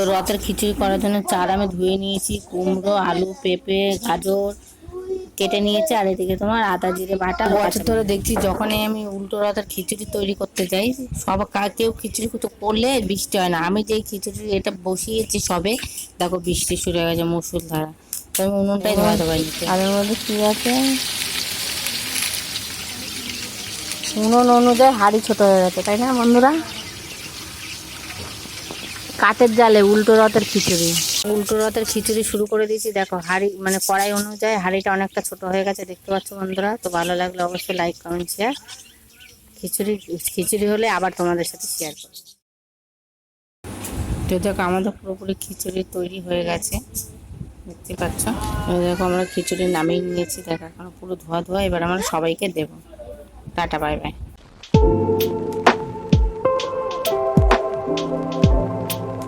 তো রথের খিচুড়ি করার জন্য চাল আমি ধুয়ে নিয়েছি কুমড়ো আলু পেঁপে গাজর কেটে নিয়েছি আর এদিকে তোমার আদা জিরে বাটা বছর ধরে দেখছি যখনই আমি উল্টো রথের খিচুড়ি তৈরি করতে যাই সব কেউ খিচুড়ি করলে বৃষ্টি হয় না। আমি যে খিচুড়ি এটা বসিয়েছি সবে দেখো বৃষ্টি শুরু হয়ে গেছে মুসুল ধারা তো আমি উনুনটাই ধোয়াতে পারিনি আর এর মধ্যে কি আছে? উনুন অনুযায়ী হাড়ি ছোট হয়ে গেছে তাই না বন্ধুরা? কাঠের জালে, উল্টো রথের খিচুড়ি। উল্টো রথের খিচুড়ি শুরু করে দিয়েছি। দেখো, হাঁড়ি মানে কড়াই অনুযায়ী হাঁড়িটা অনেকটা ছোট হয়ে গেছে। দেখতে পাচ্ছ বন্ধুরা, তো ভালো লাগলে অবশ্যই লাইক কমেন্ট শেয়ার খিচুড়ি খিচুড়ি হলে আবার তোমাদের সাথে শেয়ার করব। তো দেখো, আমাদের পুরোপুরি খিচুড়ি তৈরি হয়ে গেছে। দেখতে পাচ্ছ? দেখো, আমরা খিচুড়ি নামিয়ে নিয়েছি। দেখো, এখন পুরো ধোয়া ধোয়া। এবার আমরা সবাইকে দেবো। Tata bye bye Thank you.